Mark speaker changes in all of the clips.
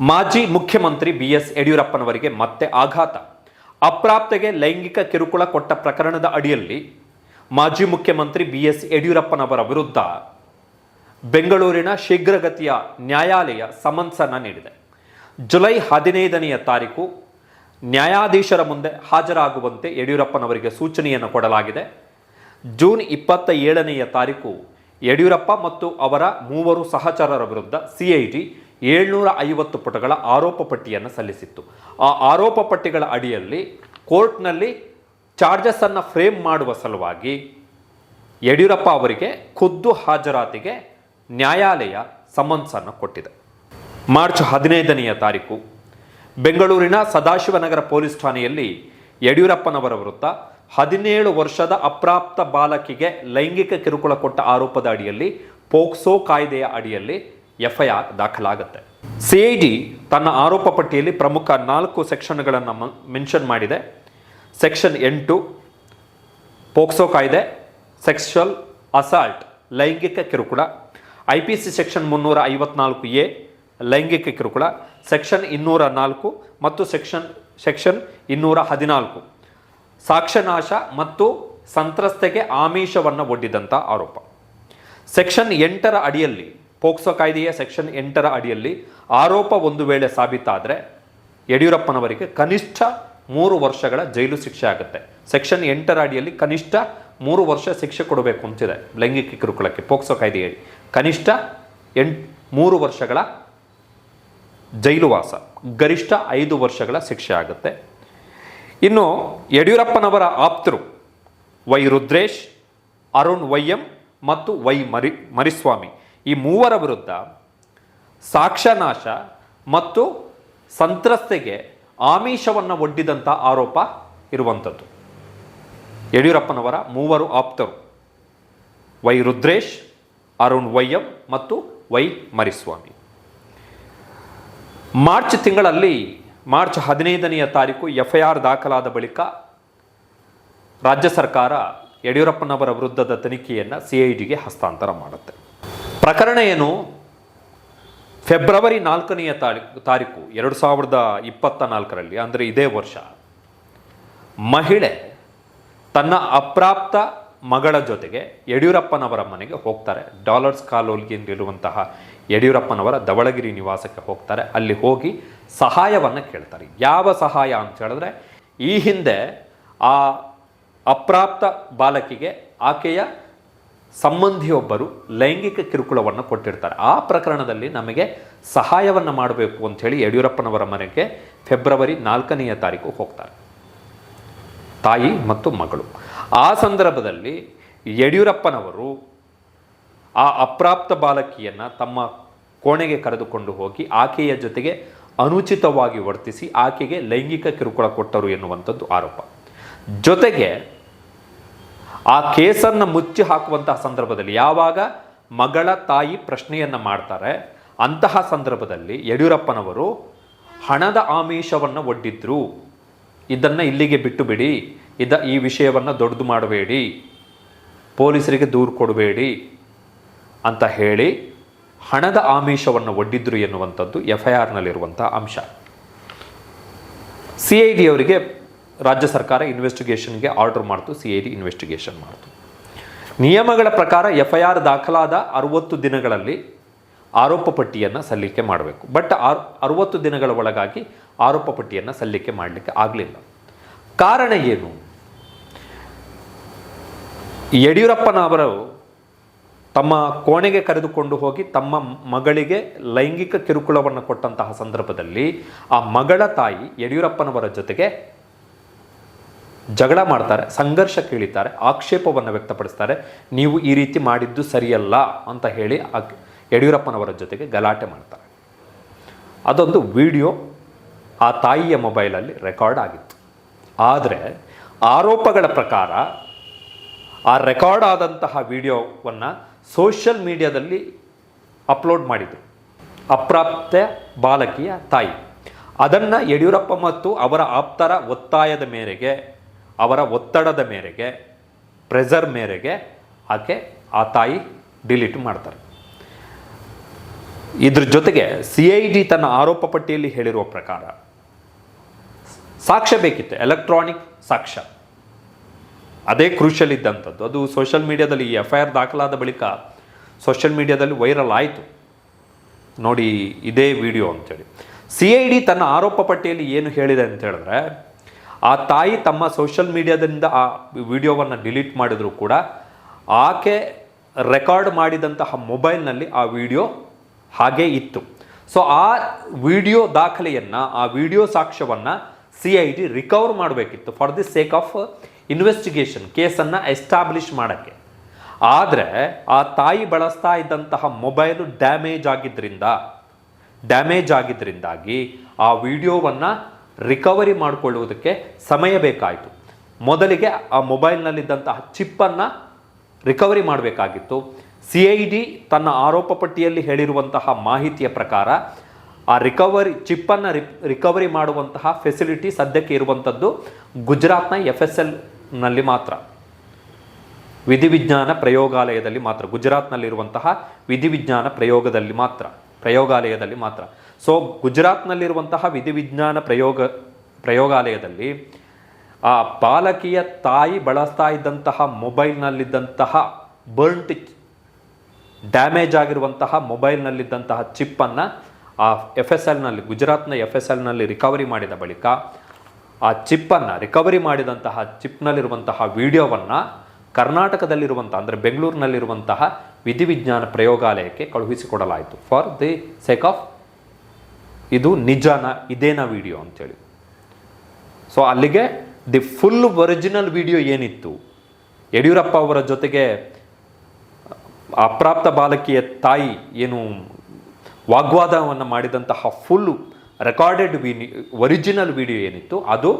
Speaker 1: ಮಾಜಿ ಮುಖ್ಯಮಂತ್ರಿ B S ಯಡಿಯೂರಪ್ಪನವರಿಗೆ ಮತ್ತೆ ಆಘಾತ. ಅಪ್ರಾಪ್ತೆಗೆ ಲೈಂಗಿಕ ಕಿರುಕುಳ ಕೊಟ್ಟ ಪ್ರಕರಣದ ಅಡಿಯಲ್ಲಿ ಮಾಜಿ ಮುಖ್ಯಮಂತ್ರಿ ಬಿ ಎಸ್ ಯಡಿಯೂರಪ್ಪನವರ ವಿರುದ್ಧ ಬೆಂಗಳೂರಿನ ಶೀಘ್ರಗತಿಯ ನ್ಯಾಯಾಲಯ ಸಮನ್ಸನ್ನು ನೀಡಿದೆ. ಜುಲೈ ಹದಿನೈದನೆಯ ತಾರೀಕು ನ್ಯಾಯಾಧೀಶರ ಮುಂದೆ ಹಾಜರಾಗುವಂತೆ ಯಡಿಯೂರಪ್ಪನವರಿಗೆ ಸೂಚನೆಯನ್ನು ಕೊಡಲಾಗಿದೆ. ಜೂನ್ ಇಪ್ಪತ್ತ ಏಳನೆಯ ತಾರೀಕು ಯಡಿಯೂರಪ್ಪ ಮತ್ತು ಅವರ ಮೂವರು ಸಹಚರರ ವಿರುದ್ಧ ಸಿಐಡಿ ಏಳ್ನೂರ ಐವತ್ತು ಪುಟಗಳ ಆರೋಪ ಪಟ್ಟಿಯನ್ನು ಸಲ್ಲಿಸಿತ್ತು. ಆ ಆರೋಪ ಪಟ್ಟಿಗಳ ಅಡಿಯಲ್ಲಿ ಕೋರ್ಟ್ನಲ್ಲಿ ಚಾರ್ಜಸ್ಸನ್ನು ಫ್ರೇಮ್ ಮಾಡುವ ಸಲುವಾಗಿ ಯಡಿಯೂರಪ್ಪ ಅವರಿಗೆ ಖುದ್ದು ಹಾಜರಾತಿಗೆ ನ್ಯಾಯಾಲಯ ಸಮನ್ಸನ್ನು ಕೊಟ್ಟಿದೆ. ಮಾರ್ಚ್ ಹದಿನೈದನೆಯ ತಾರೀಕು ಬೆಂಗಳೂರಿನ ಸದಾಶಿವನಗರ ಪೊಲೀಸ್ ಠಾಣೆಯಲ್ಲಿ ಯಡಿಯೂರಪ್ಪನವರ ವಿರುದ್ಧ ಹದಿನೇಳು ವರ್ಷದ ಅಪ್ರಾಪ್ತ ಬಾಲಕಿಗೆ ಲೈಂಗಿಕ ಕಿರುಕುಳ ಕೊಟ್ಟ ಆರೋಪದ ಅಡಿಯಲ್ಲಿ ಪೋಕ್ಸೋ ಕಾಯ್ದೆಯ ಅಡಿಯಲ್ಲಿ ಎಫ್ಐಆರ್ ದಾಖಲಾಗುತ್ತೆ. ಸಿಐಡಿ ತನ್ನ ಆರೋಪ ಪಟ್ಟಿಯಲ್ಲಿ ಪ್ರಮುಖ ನಾಲ್ಕು ಸೆಕ್ಷನ್ಗಳನ್ನು ಮೆನ್ಷನ್ ಮಾಡಿದೆ. ಸೆಕ್ಷನ್ ಎಂಟು, ಪೋಕ್ಸೋ ಕಾಯ್ದೆ ಸೆಕ್ಷುವಲ್ ಅಸಾಲ್ಟ್, ಲೈಂಗಿಕ ಕಿರುಕುಳ, ಐ ಪಿ ಸಿ ಸೆಕ್ಷನ್ ಮುನ್ನೂರ ಐವತ್ನಾಲ್ಕು ಎ, ಲೈಂಗಿಕ ಕಿರುಕುಳ, ಸೆಕ್ಷನ್ ಇನ್ನೂರ ನಾಲ್ಕು ಮತ್ತು ಸೆಕ್ಷನ್ ಸೆಕ್ಷನ್ ಇನ್ನೂರ ಹದಿನಾಲ್ಕು. ಸಾಕ್ಷ್ಯನಾಶ ಮತ್ತು ಸಂತ್ರಸ್ತೆಗೆ ಆಮಿಷವನ್ನು ಒಡ್ಡಿದಂಥ ಆರೋಪ. ಸೆಕ್ಷನ್ ಎಂಟರ ಅಡಿಯಲ್ಲಿ ಪೋಕ್ಸೋ ಕಾಯ್ದೆಯ ಸೆಕ್ಷನ್ ಎಂಟರ ಅಡಿಯಲ್ಲಿ ಆರೋಪ ಒಂದು ವೇಳೆ ಸಾಬೀತಾದರೆ ಯಡಿಯೂರಪ್ಪನವರಿಗೆ ಕನಿಷ್ಠ ಮೂರು ವರ್ಷಗಳ ಜೈಲು ಶಿಕ್ಷೆ ಆಗುತ್ತೆ. ಸೆಕ್ಷನ್ ಎಂಟರ ಅಡಿಯಲ್ಲಿ ಕನಿಷ್ಠ ಮೂರು ವರ್ಷ ಶಿಕ್ಷೆ ಕೊಡಬೇಕು ಅಂತಿದೆ ಲೈಂಗಿಕ ಕಿರುಕುಳಕ್ಕೆ ಪೋಕ್ಸೋ ಕಾಯ್ದೆಯಡಿ. ಕನಿಷ್ಠ ಎಂಟ್ ಮೂರು ವರ್ಷಗಳ ಜೈಲುವಾಸ ಗರಿಷ್ಠ ಐದು ವರ್ಷಗಳ ಶಿಕ್ಷೆ ಆಗುತ್ತೆ. ಇನ್ನು ಯಡಿಯೂರಪ್ಪನವರ ಆಪ್ತರು Y Rudresh, Arun Y M ಮತ್ತು ವೈ ಮರಿ ಮರಿಸ್ವಾಮಿ. ಈ ಮೂವರ ವಿರುದ್ಧ ಸಾಕ್ಷ್ಯನಾಶ ಮತ್ತು ಸಂತ್ರಸ್ತೆಗೆ ಆಮಿಷವನ್ನು ಒಡ್ಡಿದಂಥ ಆರೋಪ ಇರುವಂಥದ್ದು ಯಡಿಯೂರಪ್ಪನವರ ಮೂವರು ಆಪ್ತರು. Y Rudresh, Arun Y M ಮತ್ತು ವೈ ಮರಿಸ್ವಾಮಿ. ಮಾರ್ಚ್ ತಿಂಗಳಲ್ಲಿ, ಮಾರ್ಚ್ ಹದಿನೈದನೆಯ ತಾರೀಕು ಎಫ್ ಐ ಆರ್ ದಾಖಲಾದ ಬಳಿಕ ರಾಜ್ಯ ಸರ್ಕಾರ ಯಡಿಯೂರಪ್ಪನವರ ವಿರುದ್ಧದ ತನಿಖೆಯನ್ನು ಸಿ ಐ ಡಿಗೆ ಹಸ್ತಾಂತರ ಮಾಡುತ್ತೆ. ಪ್ರಕರಣ ಏನು? ಫೆಬ್ರವರಿ ನಾಲ್ಕನೆಯ ತಾರೀಕು ತಾರೀಕು, ಎರಡು ಸಾವಿರದ ಇಪ್ಪತ್ತ ನಾಲ್ಕರಲ್ಲಿ, ಅಂದರೆ ಇದೇ ವರ್ಷ, ಮಹಿಳೆ ತನ್ನ ಅಪ್ರಾಪ್ತ ಮಗಳ ಜೊತೆಗೆ ಯಡಿಯೂರಪ್ಪನವರ ಮನೆಗೆ ಹೋಗ್ತಾರೆ. ಡಾಲರ್ಸ್ ಕಾಲೋಲ್ಗಿಯಲ್ಲಿರುವಂತಹ ಯಡಿಯೂರಪ್ಪನವರ ದವಳಗಿರಿ ನಿವಾಸಕ್ಕೆ ಹೋಗ್ತಾರೆ. ಅಲ್ಲಿ ಹೋಗಿ ಸಹಾಯವನ್ನು ಕೇಳ್ತಾರೆ. ಯಾವ ಸಹಾಯ ಅಂತ ಹೇಳಿದ್ರೆ, ಈ ಹಿಂದೆ ಆ ಅಪ್ರಾಪ್ತ ಬಾಲಕಿಗೆ ಆಕೆಯ ಸಂಬಂಧಿಯೊಬ್ಬರು ಲೈಂಗಿಕ ಕಿರುಕುಳವನ್ನು ಕೊಟ್ಟಿರ್ತಾರೆ. ಆ ಪ್ರಕರಣದಲ್ಲಿ ನಮಗೆ ಸಹಾಯವನ್ನು ಮಾಡಬೇಕು ಅಂಥೇಳಿ ಯಡಿಯೂರಪ್ಪನವರ ಮನೆಗೆ ಫೆಬ್ರವರಿ ನಾಲ್ಕನೆಯ ತಾರೀಕು ಹೋಗ್ತಾರೆ. ತಾಯಿ ಮತ್ತು ಮಗಳು. ಆ ಸಂದರ್ಭದಲ್ಲಿ ಯಡಿಯೂರಪ್ಪನವರು ಆ ಅಪ್ರಾಪ್ತ ಬಾಲಕಿಯನ್ನು ತಮ್ಮ ಕೋಣೆಗೆ ಕರೆದುಕೊಂಡು ಹೋಗಿ ಆಕೆಯ ಜೊತೆಗೆ ಅನುಚಿತವಾಗಿ ವರ್ತಿಸಿ ಆಕೆಗೆ ಲೈಂಗಿಕ ಕಿರುಕುಳ ಕೊಟ್ಟರು ಎನ್ನುವಂಥದ್ದು ಆರೋಪ. ಜೊತೆಗೆ ಆ ಕೇಸನ್ನು ಮುಚ್ಚಿ ಹಾಕುವಂತಹ ಸಂದರ್ಭದಲ್ಲಿ ಯಾವಾಗ ಮಗಳ ತಾಯಿ ಪ್ರಶ್ನೆಯನ್ನು ಮಾಡ್ತಾರೆ, ಅಂತಹ ಸಂದರ್ಭದಲ್ಲಿ ಯಡಿಯೂರಪ್ಪನವರು ಹಣದ ಆಮಿಷವನ್ನು ಒಡ್ಡಿದ್ರು. ಇದನ್ನು ಇಲ್ಲಿಗೆ ಬಿಟ್ಟು ಬಿಡಿ ಇದ ಈ ವಿಷಯವನ್ನು ದೊಡ್ಡದು ಮಾಡಬೇಡಿ, ಪೊಲೀಸರಿಗೆ ದೂರು ಕೊಡಬೇಡಿ ಅಂತ ಹೇಳಿ ಹಣದ ಆಮಿಷವನ್ನು ಒಡ್ಡಿದ್ರು ಎನ್ನುವಂಥದ್ದು ಎಫ್ ಐ ಆರ್ನಲ್ಲಿರುವಂಥ ಅಂಶ. ಸಿ ಐ ಡಿ ಅವರಿಗೆ ರಾಜ್ಯ ಸರ್ಕಾರ ಇನ್ವೆಸ್ಟಿಗೇಷನ್ಗೆ ಆರ್ಡರ್ ಮಾಡ್ತು ಸಿ ಐ ಡಿ ಇನ್ವೆಸ್ಟಿಗೇಷನ್ ಮಾಡ್ತು. ನಿಯಮಗಳ ಪ್ರಕಾರ ಎಫ್ ಐ ಆರ್ ದಾಖಲಾದ ಅರುವತ್ತು ದಿನಗಳಲ್ಲಿ ಆರೋಪ ಪಟ್ಟಿಯನ್ನು ಸಲ್ಲಿಕೆ ಮಾಡಬೇಕು. ಬಟ್ ಆರ್, ಅರುವತ್ತು ದಿನಗಳ ಒಳಗಾಗಿ ಆರೋಪ ಪಟ್ಟಿಯನ್ನು ಸಲ್ಲಿಕೆ ಮಾಡಲಿಕ್ಕೆ ಆಗಲಿಲ್ಲ. ಕಾರಣ ಏನು? ಯಡಿಯೂರಪ್ಪನವರು ತಮ್ಮ ಕೋಣೆಗೆ ಕರೆದುಕೊಂಡು ಹೋಗಿ ತಮ್ಮ ಮಗಳಿಗೆ ಲೈಂಗಿಕ ಕಿರುಕುಳವನ್ನು ಕೊಟ್ಟಂತಹ ಸಂದರ್ಭದಲ್ಲಿ ಆ ಮಗಳ ತಾಯಿ ಯಡಿಯೂರಪ್ಪನವರ ಜೊತೆಗೆ ಜಗಳ ಮಾಡ್ತಾರೆ, ಸಂಘರ್ಷ ಕೇಳಿತಾರೆ ಆಕ್ಷೇಪವನ್ನು ವ್ಯಕ್ತಪಡಿಸ್ತಾರೆ, ನೀವು ಈ ರೀತಿ ಮಾಡಿದ್ದು ಸರಿಯಲ್ಲ ಅಂತ ಹೇಳಿ ಯಡಿಯೂರಪ್ಪನವರ ಜೊತೆಗೆ ಗಲಾಟೆ ಮಾಡ್ತಾರೆ. ಅದೊಂದು ವಿಡಿಯೋ ಆ ತಾಯಿಯ ಮೊಬೈಲಲ್ಲಿ ರೆಕಾರ್ಡ್ ಆಗಿತ್ತು. ಆದರೆ ಆರೋಪಗಳ ಪ್ರಕಾರ ಆ ರೆಕಾರ್ಡ್ ಆದಂತಹ ವಿಡಿಯೋವನ್ನು ಸೋಷಿಯಲ್ ಮೀಡಿಯಾದಲ್ಲಿ ಅಪ್ಲೋಡ್ ಮಾಡಿದರು ಅಪ್ರಾಪ್ತ ಬಾಲಕಿಯ ತಾಯಿ. ಅದನ್ನು ಯಡಿಯೂರಪ್ಪ ಮತ್ತು ಅವರ ಆಪ್ತರ ಒತ್ತಾಯದ ಮೇರೆಗೆ ಅವರ ಒತ್ತಡದ ಮೇರೆಗೆ ಪ್ರೆಸರ್ ಮೇರೆಗೆ ಆಕೆ ಆ ತಾಯಿ ಡಿಲೀಟ್ ಮಾಡ್ತಾರೆ. ಇದ್ರ ಜೊತೆಗೆ ಸಿ ಐ ಡಿ ತನ್ನ ಆರೋಪ ಪಟ್ಟಿಯಲ್ಲಿ ಹೇಳಿರುವ ಪ್ರಕಾರ, ಸಾಕ್ಷ್ಯ ಬೇಕಿತ್ತು ಎಲೆಕ್ಟ್ರಾನಿಕ್ ಸಾಕ್ಷ್ಯ. ಅದೇ ಕ್ರೂಷಲ್ ಇದ್ದಂಥದ್ದು. ಅದು ಸೋಷಿಯಲ್ ಮೀಡಿಯಾದಲ್ಲಿ ಎಫ್ ಐ ಆರ್ ದಾಖಲಾದ ಬಳಿಕ ಸೋಷಿಯಲ್ ಮೀಡಿಯಾದಲ್ಲಿ ವೈರಲ್ ಆಯಿತು. ನೋಡಿ ಇದೇ ವಿಡಿಯೋ ಅಂತೇಳಿ. ಸಿ ಐ ಡಿ ತನ್ನ ಆರೋಪ ಪಟ್ಟಿಯಲ್ಲಿ ಏನು ಹೇಳಿದೆ ಅಂತ ಹೇಳಿದ್ರೆ ಆ ತಾಯಿ ತಮ್ಮ ಸೋಷಿಯಲ್ ಮೀಡಿಯಾದಿಂದ ಆ ವಿಡಿಯೋವನ್ನು ಡಿಲೀಟ್ ಮಾಡಿದರೂ ಕೂಡ ಆಕೆ ರೆಕಾರ್ಡ್ ಮಾಡಿದಂತಹ ಮೊಬೈಲ್ನಲ್ಲಿ ಆ ವಿಡಿಯೋ ಹಾಗೇ ಇತ್ತು. ಸೊ ಆ ವಿಡಿಯೋ ದಾಖಲೆಯನ್ನು, ಆ ವಿಡಿಯೋ ಸಾಕ್ಷ್ಯವನ್ನು ಸಿ ಐ ಡಿ ರಿಕವರ್ ಮಾಡಬೇಕಿತ್ತು for the sake of investigation ಕೇಸನ್ನು ಎಸ್ಟಾಬ್ಲಿಷ್ ಮಾಡೋಕ್ಕೆ. ಆದರೆ, ಆ ತಾಯಿ ಬಳಸ್ತಾ ಇದ್ದಂತಹ ಮೊಬೈಲು ಡ್ಯಾಮೇಜ್ ಆಗಿದ್ದರಿಂದ ಡ್ಯಾಮೇಜ್ ಆಗಿದ್ದರಿಂದಾಗಿ ಆ ವಿಡಿಯೋವನ್ನು ರಿಕವರಿ ಮಾಡಿಕೊಳ್ಳುವುದಕ್ಕೆ ಸಮಯ ಬೇಕಾಯಿತು. ಮೊದಲಿಗೆ ಆ ಮೊಬೈಲ್ನಲ್ಲಿದ್ದಂತಹ ಚಿಪ್ಪನ್ನು ರಿಕವರಿ ಮಾಡಬೇಕಾಗಿತ್ತು. ಸಿ ಐ ಡಿ ತನ್ನ ಆರೋಪ ಪಟ್ಟಿಯಲ್ಲಿ ಹೇಳಿರುವಂತಹ ಮಾಹಿತಿಯ ಪ್ರಕಾರ ಆ ರಿಕವರಿ ಚಿಪ್ಪನ್ನು ರಿಕವರಿ ಮಾಡುವಂತಹ ಫೆಸಿಲಿಟಿ ಸದ್ಯಕ್ಕೆ ಇರುವಂಥದ್ದು ಗುಜರಾತ್ನ ಎಫ್ ಎಸ್ ಎಲ್ನಲ್ಲಿ ಮಾತ್ರ. ವಿಧಿವಿಜ್ಞಾನ ಪ್ರಯೋಗಾಲಯದಲ್ಲಿ ಮಾತ್ರ, ಗುಜರಾತ್ನಲ್ಲಿರುವಂತಹ ವಿಧಿವಿಜ್ಞಾನ ಪ್ರಯೋಗದಲ್ಲಿ ಮಾತ್ರ, ಪ್ರಯೋಗಾಲಯದಲ್ಲಿ ಮಾತ್ರ. ಸೊ ಗುಜರಾತ್ನಲ್ಲಿರುವಂತಹ ವಿಧಿವಿಜ್ಞಾನ ಪ್ರಯೋಗ, ಪ್ರಯೋಗಾಲಯದಲ್ಲಿ, ಆ ಬಾಲಕಿಯ ತಾಯಿ ಬಳಸ್ತಾ ಇದ್ದಂತಹ ಮೊಬೈಲ್ನಲ್ಲಿದ್ದಂತಹ ಬರ್ಂಟ್ ಡ್ಯಾಮೇಜ್ ಆಗಿರುವಂತಹ ಮೊಬೈಲ್ನಲ್ಲಿದ್ದಂತಹ ಚಿಪ್ಪನ್ನು ಆ ಎಫ್ ಎಸ್ ಎಲ್ನಲ್ಲಿ ಗುಜರಾತ್ನ ಎಫ್ ಎಸ್ ಎಲ್ನಲ್ಲಿ ರಿಕವರಿ ಮಾಡಿದ ಬಳಿಕ, ಆ ಚಿಪ್ಪನ್ನು ರಿಕವರಿ ಮಾಡಿದಂತಹ ಚಿಪ್ನಲ್ಲಿರುವಂತಹ ವಿಡಿಯೋವನ್ನು ಕರ್ನಾಟಕದಲ್ಲಿರುವಂಥ ಅಂದರೆ ಬೆಂಗಳೂರಿನಲ್ಲಿರುವಂತಹ ವಿಧಿವಿಜ್ಞಾನ ಪ್ರಯೋಗಾಲಯಕ್ಕೆ ಕಳುಹಿಸಿಕೊಡಲಾಯಿತು. ಫಾರ್ ದಿ ಸೇಕ್ ಆಫ್ ಇದು ನಿಜಾನ, ಇದೇನಾ ವಿಡಿಯೋ ಅಂತೇಳಿ. ಸೊ ಅಲ್ಲಿಗೆ ದಿ ಫುಲ್ ಒರಿಜಿನಲ್ ವಿಡಿಯೋ ಏನಿತ್ತು? ಯಡಿಯೂರಪ್ಪ ಅವರ ಜೊತೆಗೆ ಅಪ್ರಾಪ್ತ ಬಾಲಕಿಯ ತಾಯಿ ಏನು ವಾಗ್ವಾದವನ್ನು ಮಾಡಿದಂತಹ ಫುಲ್ ರೆಕಾರ್ಡೆಡ್ ವಿನಿ ಒರಿಜಿನಲ್ ವಿಡಿಯೋ ಏನಿತ್ತು, ಅದು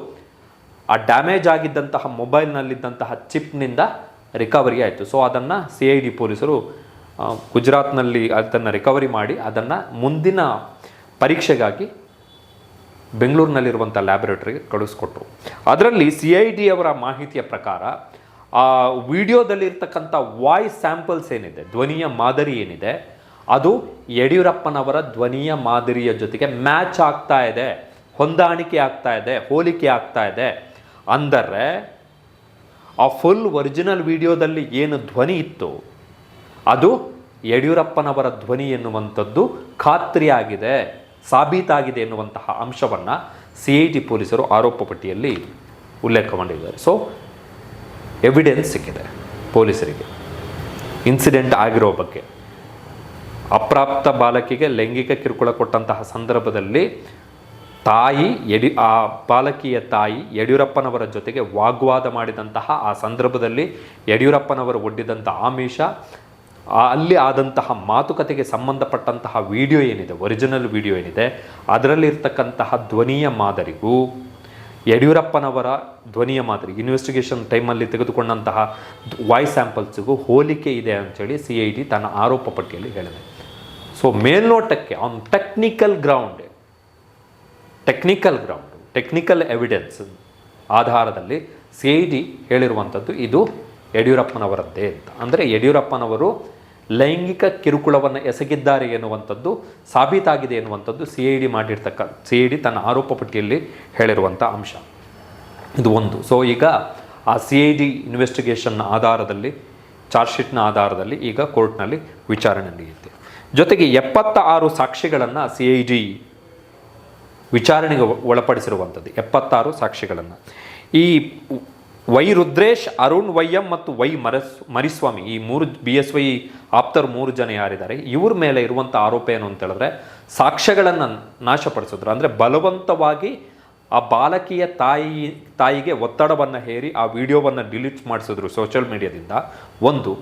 Speaker 1: ಆ ಡ್ಯಾಮೇಜ್ ಆಗಿದ್ದಂತಹ ಮೊಬೈಲ್ನಲ್ಲಿದ್ದಂತಹ ಚಿಪ್ನಿಂದ ರಿಕವರಿ ಆಯಿತು. ಸೊ ಅದನ್ನು ಸಿ ಐ ಡಿ ಪೊಲೀಸರು ಗುಜರಾತ್ನಲ್ಲಿ ಅದನ್ನು ರಿಕವರಿ ಮಾಡಿ, ಅದನ್ನು ಮುಂದಿನ ಪರೀಕ್ಷೆಗಾಗಿ ಬೆಂಗಳೂರಿನಲ್ಲಿರುವಂಥ ಲ್ಯಾಬೊರೇಟರಿಗೆ ಕಳಿಸ್ಕೊಟ್ರು ಅದರಲ್ಲಿ ಸಿ ಐ ಡಿ ಅವರ ಮಾಹಿತಿಯ ಪ್ರಕಾರ, ಆ ವಿಡಿಯೋದಲ್ಲಿರ್ತಕ್ಕಂಥ ವಾಯ್ಸ್ ಸ್ಯಾಂಪಲ್ಸ್ ಏನಿದೆ, ಧ್ವನಿಯ ಮಾದರಿ ಏನಿದೆ, ಅದು ಯಡಿಯೂರಪ್ಪನವರ ಧ್ವನಿಯ ಮಾದರಿಯ ಜೊತೆಗೆ ಮ್ಯಾಚ್ ಆಗ್ತಾ ಇದೆ, ಹೊಂದಾಣಿಕೆ ಆಗ್ತಾ ಇದೆ, ಹೋಲಿಕೆ ಆಗ್ತಾ ಇದೆ. ಅಂದರೆ, ಆ ಫುಲ್ ಒರಿಜಿನಲ್ ವಿಡಿಯೋದಲ್ಲಿ ಏನು ಧ್ವನಿ ಇತ್ತು, ಅದು ಯಡಿಯೂರಪ್ಪನವರ ಧ್ವನಿ ಎನ್ನುವಂಥದ್ದು ಖಾತ್ರಿಯಾಗಿದೆ. ಸಾಬೀತಾಗಿದೆ ಎನ್ನುವಂತಹ ಅಂಶವನ್ನು ಸಿ ಐ ಟಿ ಪೊಲೀಸರು ಆರೋಪ ಪಟ್ಟಿಯಲ್ಲಿ ಉಲ್ಲೇಖ ಮಾಡಿದ್ದಾರೆ. ಸೊ ಎವಿಡೆನ್ಸ್ ಸಿಕ್ಕಿದೆ ಪೊಲೀಸರಿಗೆ. ಇನ್ಸಿಡೆಂಟ್ ಆಗಿರೋ ಬಗ್ಗೆ. ಅಪ್ರಾಪ್ತ ಬಾಲಕಿಗೆ ಲೈಂಗಿಕ ಕಿರುಕುಳ ಕೊಟ್ಟಂತಹ ಸಂದರ್ಭದಲ್ಲಿ ತಾಯಿ ಯಡಿ, ಆ ಬಾಲಕಿಯ ತಾಯಿ ಯಡಿಯೂರಪ್ಪನವರ ಜೊತೆಗೆ ವಾಗ್ವಾದ ಮಾಡಿದಂತಹ ಆ ಸಂದರ್ಭದಲ್ಲಿ ಯಡಿಯೂರಪ್ಪನವರು ಒಡ್ಡಿದಂಥ ಆಮಿಷ ಅಲ್ಲಿ ಆದಂತಹ ಮಾತುಕತೆಗೆ ಸಂಬಂಧಪಟ್ಟಂತಹ ವಿಡಿಯೋ ಏನಿದೆ ಒರಿಜಿನಲ್ ವಿಡಿಯೋ ಏನಿದೆ, ಅದರಲ್ಲಿರ್ತಕ್ಕಂತಹ ಧ್ವನಿಯ ಮಾದರಿಗೂ ಯಡಿಯೂರಪ್ಪನವರ ಧ್ವನಿಯ ಮಾದರಿ ಇನ್ವೆಸ್ಟಿಗೇಷನ್ ಟೈಮಲ್ಲಿ ತೆಗೆದುಕೊಂಡಂತಹ ವಾಯ್ಸ್ ಸ್ಯಾಂಪಲ್ಸ್ಗೂ ಹೋಲಿಕೆ ಇದೆ ಅಂಥೇಳಿ ಸಿ ಐ ಡಿ ತನ್ನ ಆರೋಪ ಪಟ್ಟಿಯಲ್ಲಿ ಹೇಳಿದೆ. ಸೊ ಮೇಲ್ನೋಟಕ್ಕೆ on technical ground technical ground technical evidence ಆಧಾರದಲ್ಲಿ ಸಿ ಐ ಡಿ ಹೇಳಿರುವಂಥದ್ದು ಇದು ಯಡಿಯೂರಪ್ಪನವರದ್ದೇ ಅಂತ. ಅಂದರೆ ಯಡಿಯೂರಪ್ಪನವರು ಲೈಂಗಿಕ ಕಿರುಕುಳವನ್ನು ಎಸಗಿದ್ದಾರೆ ಎನ್ನುವಂಥದ್ದು ಸಾಬೀತಾಗಿದೆ ಎನ್ನುವಂಥದ್ದು ಸಿ ಐ ಡಿ ಮಾಡಿರ್ತಕ್ಕ, ಸಿ ಐ ಡಿ ತನ್ನ ಆರೋಪ ಪಟ್ಟಿಯಲ್ಲಿ ಹೇಳಿರುವಂಥ ಅಂಶ. ಇದು ಒಂದು. ಸೊ ಈಗ ಆ ಸಿ ಐ ಡಿ ಇನ್ವೆಸ್ಟಿಗೇಷನ್ನ ಆಧಾರದಲ್ಲಿ ಚಾರ್ಜ್ ಶೀಟ್ನ ಆಧಾರದಲ್ಲಿ ಈಗ ಕೋರ್ಟ್ನಲ್ಲಿ ವಿಚಾರಣೆ ನಡೆಯುತ್ತೆ. ಜೊತೆಗೆ ಎಪ್ಪತ್ತ ಆರು ಸಾಕ್ಷಿಗಳನ್ನು ಸಿ ಐ ಡಿ ವಿಚಾರಣೆಗೆ ಒಳಪಡಿಸಿರುವಂಥದ್ದು, ಎಪ್ಪತ್ತಾರು ಸಾಕ್ಷಿಗಳನ್ನು. ಈ ವೈ ರುದ್ರೇಶ್ ಅರುಣ್, ವೈಯಂ ಮತ್ತು ವೈ ಮರಸ್ ಮರಿಸ್ವಾಮಿ. ಈ ಮೂರು ಬಿ ಎಸ್ ವೈ ಆಪ್ತರು ಮೂರು ಜನ ಯಾರಿದ್ದಾರೆ? ಇವ್ರ ಮೇಲೆ ಇರುವಂಥ ಆರೋಪ ಏನು ಅಂತ ಹೇಳಿದ್ರೆ, ಸಾಕ್ಷ್ಯಗಳನ್ನು ನಾಶಪಡಿಸಿದ್ರು. ಅಂದರೆ ಬಲವಂತವಾಗಿ ಆ ಬಾಲಕಿಯ ತಾಯಿ, ತಾಯಿಗೆ ಒತ್ತಡವನ್ನು ಹೇರಿ ಆ ವಿಡಿಯೋವನ್ನು ಡಿಲೀಟ್ ಮಾಡಿಸಿದ್ರು ಸೋಷಿಯಲ್ ಮೀಡಿಯಾದಿಂದ. ಒಂದು,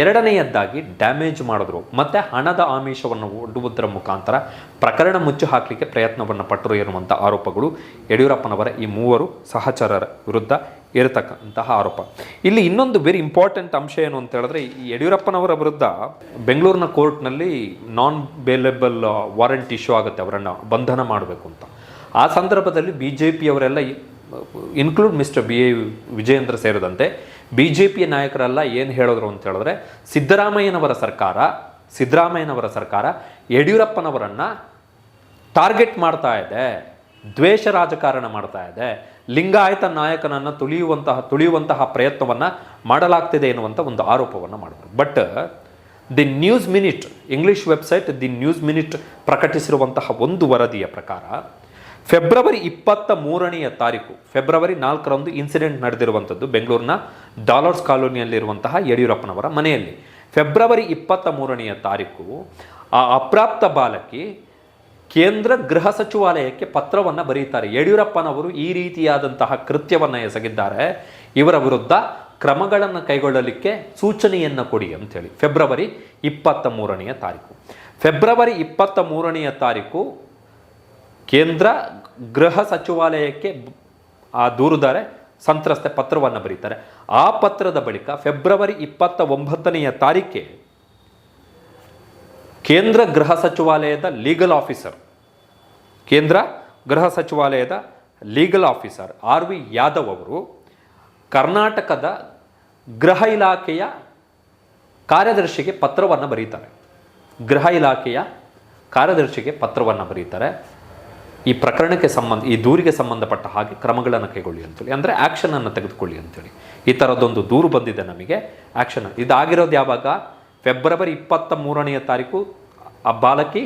Speaker 1: ಎರಡನೆಯದ್ದಾಗಿ ಡ್ಯಾಮೇಜ್ ಮಾಡಿದ್ರು. ಮತ್ತು ಹಣದ ಆಮಿಷವನ್ನು ಒಡ್ಡುವುದರ ಮುಖಾಂತರ ಪ್ರಕರಣ ಮುಚ್ಚು ಹಾಕಲಿಕ್ಕೆ ಪ್ರಯತ್ನವನ್ನು ಪಟ್ಟರು ಎನ್ನುವಂಥ ಆರೋಪಗಳು ಯಡಿಯೂರಪ್ಪನವರ ಈ ಮೂವರು ಸಹಚರರ ವಿರುದ್ಧ ಇರತಕ್ಕಂತಹ ಆರೋಪ. ಇಲ್ಲಿ ಇನ್ನೊಂದು ವೆರಿ ಇಂಪಾರ್ಟೆಂಟ್ ಅಂಶ ಏನು ಅಂತ ಹೇಳಿದ್ರೆ, ಈ ಯಡಿಯೂರಪ್ಪನವರ ವಿರುದ್ಧ ಬೆಂಗಳೂರಿನ ಕೋರ್ಟ್ನಲ್ಲಿ ನಾನ್ ಬೇಲೆಬಲ್ ವಾರಂಟ್ ಇಶ್ಯೂ ಆಗುತ್ತೆ, ಅವರನ್ನು ಬಂಧನ ಮಾಡಬೇಕು ಅಂತ. ಆ ಸಂದರ್ಭದಲ್ಲಿ B J ಪಿಯವರೆಲ್ಲ include mister B A Vijayendra ಸೇರಿದಂತೆ ಬಿ ಜೆ ಪಿ ನಾಯಕರೆಲ್ಲ ಏನು ಹೇಳಿದ್ರು ಅಂತ ಹೇಳಿದ್ರೆ, ಸಿದ್ದರಾಮಯ್ಯನವರ ಸರ್ಕಾರ ಸಿದ್ದರಾಮಯ್ಯನವರ ಸರ್ಕಾರ ಯಡಿಯೂರಪ್ಪನವರನ್ನು ಟಾರ್ಗೆಟ್ ಮಾಡ್ತಾ ಇದೆ. ದ್ವೇಷ ರಾಜಕಾರಣ ಮಾಡ್ತಾ ಇದೆ. ಲಿಂಗಾಯತ ನಾಯಕನನ್ನು ತುಳಿಯುವಂತಹ ತುಳಿಯುವಂತಹ ಪ್ರಯತ್ನವನ್ನು ಮಾಡಲಾಗ್ತಿದೆ ಎನ್ನುವಂಥ ಒಂದು ಆರೋಪವನ್ನು ಮಾಡಿದರು but the News Minute English website the News Minute ಪ್ರಕಟಿಸಿರುವಂತಹ ಒಂದು ವರದಿಯ ಪ್ರಕಾರ, ಫೆಬ್ರವರಿ ಇಪ್ಪತ್ತ ಮೂರನೆಯ ತಾರೀಕು, ಫೆಬ್ರವರಿ ನಾಲ್ಕರಂದು ಇನ್ಸಿಡೆಂಟ್ ನಡೆದಿರುವಂಥದ್ದು ಬೆಂಗಳೂರಿನ ಡಾಲರ್ಸ್ ಕಾಲೋನಿಯಲ್ಲಿರುವಂತಹ ಯಡಿಯೂರಪ್ಪನವರ ಮನೆಯಲ್ಲಿ. ಫೆಬ್ರವರಿ ಇಪ್ಪತ್ತ ಮೂರನೆಯ ತಾರೀಕು, ಆ ಅಪ್ರಾಪ್ತ ಬಾಲಕಿ ಕೇಂದ್ರ ಗೃಹ ಸಚಿವಾಲಯಕ್ಕೆ ಪತ್ರವನ್ನು ಬರೀತಾರೆ. ಯಡಿಯೂರಪ್ಪನವರು ಈ ರೀತಿಯಾದಂತಹ ಕೃತ್ಯವನ್ನು ಎಸಗಿದ್ದಾರೆ. ಇವರ ವಿರುದ್ಧ ಕ್ರಮಗಳನ್ನು ಕೈಗೊಳ್ಳಲಿಕ್ಕೆ ಸೂಚನೆಯನ್ನು ಕೊಡಿ ಅಂಥೇಳಿ ಫೆಬ್ರವರಿ ಇಪ್ಪತ್ತ ಮೂರನೆಯ ತಾರೀಕು. ಫೆಬ್ರವರಿ ಇಪ್ಪತ್ತ ಮೂರನೆಯ ತಾರೀಕು ಕೇಂದ್ರ ಗೃಹ ಸಚಿವಾಲಯಕ್ಕೆ ಆ ದೂರುದಾರೆ ಸಂತ್ರಸ್ತೆ ಪತ್ರವನ್ನು ಬರೀತಾರೆ. ಆ ಪತ್ರದ ಬಳಿಕ ಫೆಬ್ರವರಿ ಇಪ್ಪತ್ತ ಒಂಬತ್ತನೆಯ ತಾರೀಕೆ ಕೇಂದ್ರ ಗೃಹ ಸಚಿವಾಲಯದ ಲೀಗಲ್ ಆಫೀಸರ್ ಕೇಂದ್ರ ಗೃಹ ಸಚಿವಾಲಯದ legal officer R V Yadav ಅವರು ಕರ್ನಾಟಕದ ಗೃಹ ಇಲಾಖೆಯ ಕಾರ್ಯದರ್ಶಿಗೆ ಪತ್ರವನ್ನು ಬರೀತಾರೆ. ಗೃಹ ಇಲಾಖೆಯ ಕಾರ್ಯದರ್ಶಿಗೆ ಪತ್ರವನ್ನು ಬರೀತಾರೆ. ಈ ಪ್ರಕರಣಕ್ಕೆ ಸಂಬಂಧ, ಈ ದೂರಿಗೆ ಸಂಬಂಧಪಟ್ಟ ಹಾಗೆ ಕ್ರಮಗಳನ್ನು ಕೈಗೊಳ್ಳಿ ಅಂತೇಳಿ. ಅಂದರೆ ಆ್ಯಕ್ಷನನ್ನು ತೆಗೆದುಕೊಳ್ಳಿ ಅಂತೇಳಿ. ಈ ಥರದ್ದೊಂದು ದೂರು ಬಂದಿದೆ ನಮಗೆ. ಆ್ಯಕ್ಷನ್ ಇದಾಗಿರೋದು ಯಾವಾಗ? ಫೆಬ್ರವರಿ ಇಪ್ಪತ್ತ ಮೂರನೆಯ ತಾರೀಕು, ಆ ಬಾಲಕಿ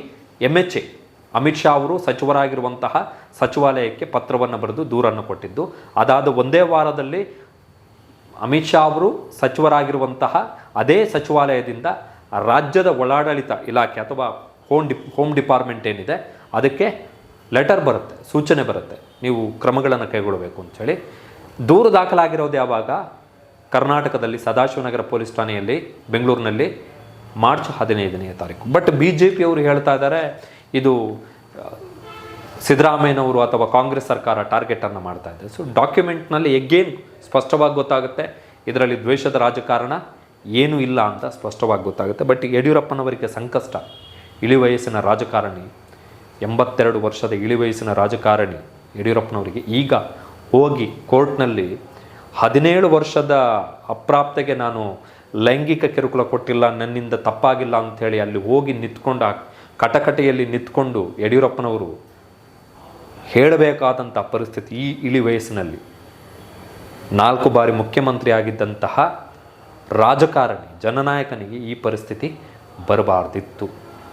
Speaker 1: M H A Amit Shah ಅವರು ಸಚಿವರಾಗಿರುವಂತಹ ಸಚಿವಾಲಯಕ್ಕೆ ಪತ್ರವನ್ನು ಬರೆದು ದೂರನ್ನು ಕೊಟ್ಟಿದ್ದು. ಅದಾದ ಒಂದೇ ವಾರದಲ್ಲಿ ಅಮಿತ್ ಶಾ ಅವರು ಸಚಿವರಾಗಿರುವಂತಹ ಅದೇ ಸಚಿವಾಲಯದಿಂದ ರಾಜ್ಯದ ಒಳಾಡಳಿತ ಇಲಾಖೆ ಅಥವಾ ಹೋಮ್ ಡಿ, ಹೋಮ್ ಡಿಪಾರ್ಟ್ಮೆಂಟ್ ಏನಿದೆ, ಅದಕ್ಕೆ ಲೆಟರ್ ಬರುತ್ತೆ, ಸೂಚನೆ ಬರುತ್ತೆ. ನೀವು ಕ್ರಮಗಳನ್ನು ಕೈಗೊಳ್ಳಬೇಕು ಅಂಥೇಳಿ ದೂರು ದಾಖಲಾಗಿರೋದು ಯಾವಾಗ? ಕರ್ನಾಟಕದಲ್ಲಿ ಸದಾಶಿವನಗರ ಪೊಲೀಸ್ ಠಾಣೆಯಲ್ಲಿ ಬೆಂಗಳೂರಿನಲ್ಲಿ ಮಾರ್ಚ್ ಹದಿನೈದನೇ ತಾರೀಕು. ಬಟ್ ಬಿ ಜೆ ಪಿಯವರು ಹೇಳ್ತಾ ಇದ್ದಾರೆ, ಇದು ಸಿದ್ದರಾಮಯ್ಯನವರು ಅಥವಾ ಕಾಂಗ್ರೆಸ್ ಸರ್ಕಾರ ಟಾರ್ಗೆಟನ್ನು ಮಾಡ್ತಾ ಇದೆ. ಸೊ ಡಾಕ್ಯುಮೆಂಟ್ನಲ್ಲಿ ಎಗೇನ್ ಸ್ಪಷ್ಟವಾಗಿ ಗೊತ್ತಾಗುತ್ತೆ, ಇದರಲ್ಲಿ ದ್ವೇಷದ ರಾಜಕಾರಣ ಏನೂ ಇಲ್ಲ ಅಂತ ಸ್ಪಷ್ಟವಾಗಿ ಗೊತ್ತಾಗುತ್ತೆ. ಬಟ್ ಯಡಿಯೂರಪ್ಪನವರಿಗೆ ಸಂಕಷ್ಟ, ಇಳಿ ವಯಸ್ಸಿನ ರಾಜಕಾರಣಿ, ಎಂಬತ್ತೆರಡು ವರ್ಷದ ಇಳಿ ವಯಸ್ಸಿನ ರಾಜಕಾರಣಿ ಯಡಿಯೂರಪ್ಪನವರಿಗೆ ಈಗ ಹೋಗಿ ಕೋರ್ಟ್ನಲ್ಲಿ ಹದಿನೇಳು ವರ್ಷದ ಅಪ್ರಾಪ್ತೆಗೆ ನಾನು ಲೈಂಗಿಕ ಕಿರುಕುಳ ಕೊಟ್ಟಿಲ್ಲ, ನನ್ನಿಂದ ತಪ್ಪಾಗಿಲ್ಲ ಅಂಥೇಳಿ ಅಲ್ಲಿ ಹೋಗಿ ನಿಂತ್ಕೊಂಡು ಕಟಕಟೆಯಲ್ಲಿ ನಿಂತ್ಕೊಂಡು ಯಡಿಯೂರಪ್ಪನವರು ಹೇಳಬೇಕಾದಂಥ ಪರಿಸ್ಥಿತಿ ಈ ಇಳಿ ವಯಸ್ಸಿನಲ್ಲಿ. ನಾಲ್ಕು ಬಾರಿ ಮುಖ್ಯಮಂತ್ರಿ ಆಗಿದ್ದಂತಹ ರಾಜಕಾರಣಿ, ಜನನಾಯಕನಿಗೆ ಈ ಪರಿಸ್ಥಿತಿ ಬರಬಾರ್ದಿತ್ತು.